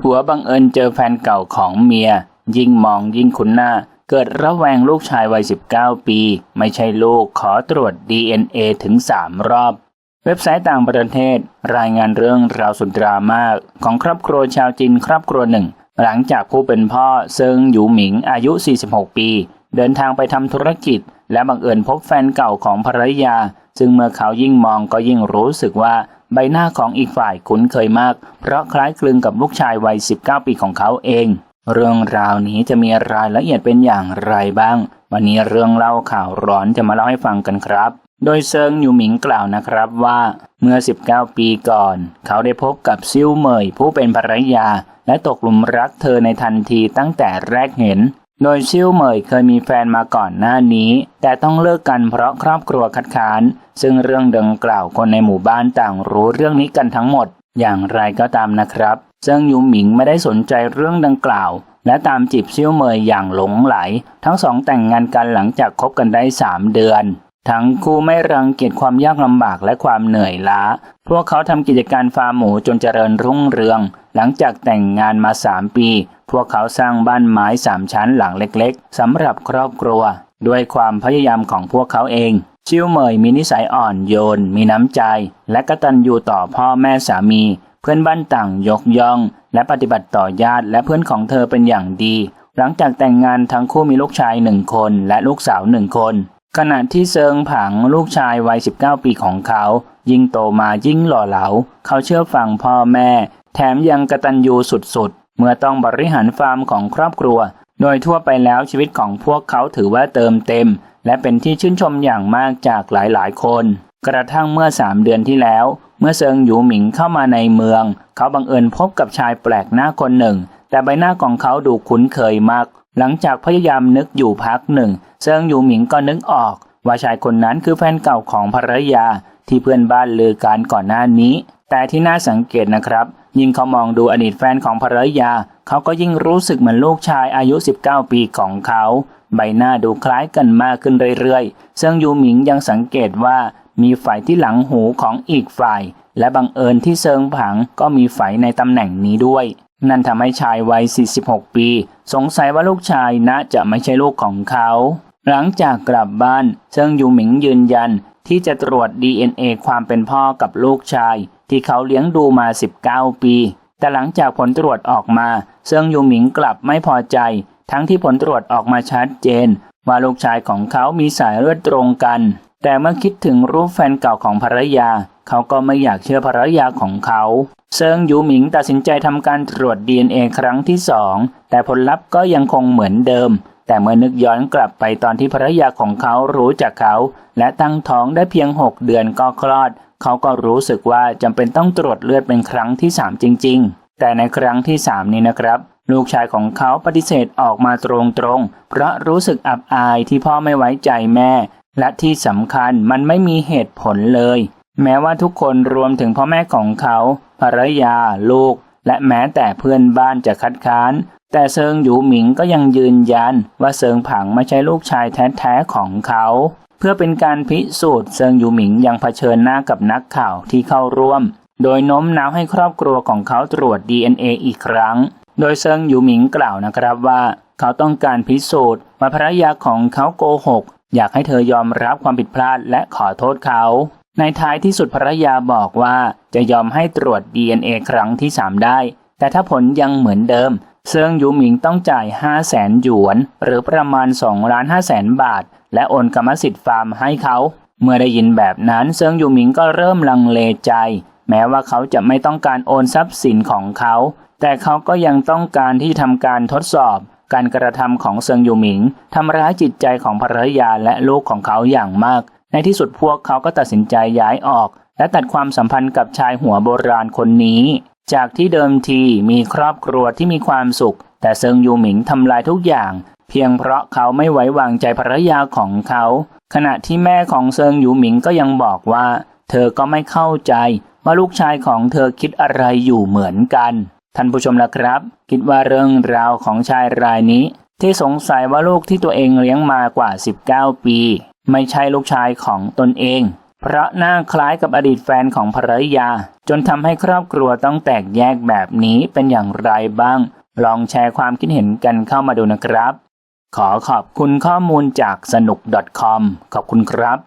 ผัวบังเอิญเจอแฟนเก่าของเมีย ยิ่งมองยิ่งคุ้นหน้า เกิดระแวงลูกชายวัย 19 ปี ไม่ใช่ลูกขอตรวจ DNA ถึง 3 รอบ เว็บไซต์ต่างประเทศ รายงานเรื่องราวสุดดราม่าของครอบครัวชาวจีนครอบครัวหนึ่ง หลังจากผู้เป็นพ่อเซิงหยูหมิงอายุ 46 ปี เดินทางไปทำธุรกิจ และบังเอิญพบแฟนเก่าของภรรยา ซึ่งเมื่อเขายิ่งมองก็ยิ่งรู้สึกว่าใบหน้าของอีกฝ่ายคุ้นเคยมาก เพราะคล้ายคลึงกับลูกชายวัย 19 ปีของเขาเอง เรื่องราวนี้จะมีรายละเอียดเป็นอย่างไรบ้าง วันนี้เรื่องเล่าข่าวร้อนจะมาเล่าให้ฟังกันครับ โดยเซิงยูหมิงกล่าวนะครับว่าเมื่อ 19 ปีก่อน เขาได้พบกับซิ่วเหมยผู้เป็นภรรยา และตกหลุมรักเธอในทันทีตั้งแต่แรกเห็น โดยชิ่วเหมยเคยมีแฟนมาก่อนหน้านี้ แต่ต้องเลิกกันเพราะครอบครัวคัดค้าน ซึ่งเรื่องดังกล่าวคนในหมู่บ้านต่างรู้เรื่องนี้กันทั้งหมด อย่างไรก็ตามนะครับ ซึ่งยูหมิงไม่ได้สนใจเรื่องดังกล่าว และตามจีบชิ่วเหมยอย่างหลงไหล ทั้งสองแต่งงานกันหลังจากคบกันได้ 3 เดือน ทั้งคู่ไม่รังเกียจความยากลำบากและความเหนื่อยล้า พวกเขาทำกิจการฟาร์มหมูจนเจริญรุ่งเรือง หลังจากแต่งงานมา3ปี พวกเขาสร้างบ้านไม้สามชั้นหลังเล็กๆสำหรับครอบครัว ด้วยความพยายามของพวกเขาเอง ชิวเหมยมีนิสัยอ่อนโยน มีน้ำใจ และกตัญญูต่อพ่อแม่สามี เพื่อนบ้านต่างยกย่อง และปฏิบัติต่อญาติและเพื่อนของเธอเป็นอย่างดี หลังจากแต่งงานทั้งคู่มีลูกชายหนึ่งคนและลูกสาวหนึ่งคน ขณะที่เซิงผังลูกชายวัย 19 ปีของเขา ยิ่งโตมายิ่งหล่อเหลา เขาเชื่อฟังพ่อแม่ แถมยังกระตัญญูสุดๆ เมื่อต้องบริหารฟาร์มของครอบครัว โดยทั่วไปแล้วชีวิตของพวกเขาถือว่าเติมเต็ม และเป็นที่ชื่นชมอย่างมากจากหลายๆ คน กระทั่งเมื่อสามเดือนที่แล้ว เมื่อเซิงหยูหมิงเข้ามาในเมือง เขาบังเอิญพบกับชายแปลกหน้าคนหนึ่ง แต่ใบหน้าของเขาดูคุ้นเคยมาก หลังจากพยายามนึกอยู่พักหนึ่ง เซิงหยูหมิงก็นึกออก ว่าชายคนนั้นคือแฟนเก่าของภรรยา ที่เพื่อนบ้านลือการก่อนหน้านี้ แต่ที่น่าสังเกตนะครับ ยิ่งเขามองดูอดีตแฟนของภรรยา เขาก็ยิ่งรู้สึกเหมือนลูกชายอายุ 19 ปีของเขา ใบหน้าดูคล้ายกันมากขึ้นเรื่อยๆ เซิงยูหมิงยังสังเกตว่ามีไฝที่หลังหูของอีกฝ่าย และบังเอิญที่เซิงผังก็มีไฝในตำแหน่งนี้ด้วย นั่นทำให้ชายวัย 46 ปี สงสัยว่าลูกชายน่าจะไม่ใช่ลูกของเขา หลังจากกลับบ้านเซิงยูหมิงยืนยันที่จะตรวจ DNA ความเป็นพ่อกับลูกชาย ที่เขาเลี้ยงดูมา 19 ปี แต่หลังจากผลตรวจออกมา เซิงยูหมิงกลับไม่พอใจ ทั้งที่ผลตรวจออกมาชัดเจน ว่าลูกชายของเขามีสายเลือดตรงกัน แต่เมื่อคิดถึงรูปแฟนเก่าของภรรยา เขาก็ไม่อยากเชื่อภรรยาของเขา เซิงยูหมิงตัดสินใจทำการตรวจ DNA ครั้งที่สองแต่ผลลัพธ์ก็ยังคงเหมือนเดิม แต่เมื่อนึกย้อนกลับไปตอนที่ภรรยาของเขารู้จักเขา และตั้งท้องได้เพียง 6 เดือนก็คลอด เขาก็รู้สึกว่าจำเป็นต้องตรวจเลือดเป็นครั้งที่ 3 จริง ๆ แต่ในครั้งที่ 3 นี้นะครับลูกชายของเขาปฏิเสธออกมาตรงๆ เพราะรู้สึกอับอายที่พ่อไม่ไว้ใจแม่ และที่สำคัญมันไม่มีเหตุผลเลย แม้ว่าทุกคนรวมถึงพ่อแม่ของเขาภรรยา ลูก และแม้แต่เพื่อนบ้านจะคัดค้าน แต่เซิงหยูหมิงก็ยังยืนยันว่าเซิงผังไม่ใช่ลูกชายแท้ๆของเขา เพื่อเป็นการพิสูจน์เซิงหยูหมิงยังเผชิญหน้ากับนักข่าวที่เข้าร่วม โดยโน้มน้าวให้ครอบครัวของเขาตรวจ DNA อีกครั้ง โดยเซิงหยูหมิงกล่าวนะครับว่า เขาต้องการพิสูจน์ว่าภรรยาของเขาโกหก อยากให้เธอยอมรับความผิดพลาดและขอโทษเขา ในท้ายที่สุดภรรยาบอกว่าจะยอมให้ตรวจ DNA ครั้งที่ 3 ได้ แต่ถ้าผลยังเหมือนเดิมเซิงหยูหมิงต้องจ่าย 5 0 0แสนหยวน หรือประมาณ2ล้าน5แสนบาท และโอนกรรมสิทธิ์ฟาร์มให้เขา เมื่อได้ยินแบบนั้นเซิงหยูหมิงก็เริ่มลังเลใจ แม้ว่าเขาจะไม่ต้องการโอนทรัพย์สินของเขา แต่เขาก็ยังต้องการที่ทำการทดสอบ การกระทำของเซิงยูหมิงทำร้ายจิตใจของภรรยาและลูกของเขาอย่างมาก ในที่สุดพวกเขาก็ตัดสินใจย้ายออก และตัดความสัมพันธ์กับชายหัวโบราณคนนี้ จากที่เดิมทีมีครอบครัวที่มีความสุข แต่เซิงยูหมิงทำลายทุกอย่าง เพียงเพราะเขาไม่ไว้วางใจภรรยาของเขา ขณะที่แม่ของเซิงยูหมิงก็ยังบอกว่า เธอก็ไม่เข้าใจว่าลูกชายของเธอคิดอะไรอยู่เหมือนกัน ท่านผู้ชมล่ะครับ คิดว่าเรื่องราวของชายรายนี้ ที่สงสัยว่าลูกที่ตัวเองเลี้ยงมากว่า 19 ปี ไม่ใช่ลูกชายของตนเอง เพราะหน้าคล้ายกับอดีตแฟนของภรรยา จนทำให้ครอบครัวต้องแตกแยกแบบนี้เป็นอย่างไรบ้าง ลองแชร์ความคิดเห็นกันเข้ามาดูนะครับ ขอขอบคุณข้อมูลจากสนุก .com ขอบคุณครับ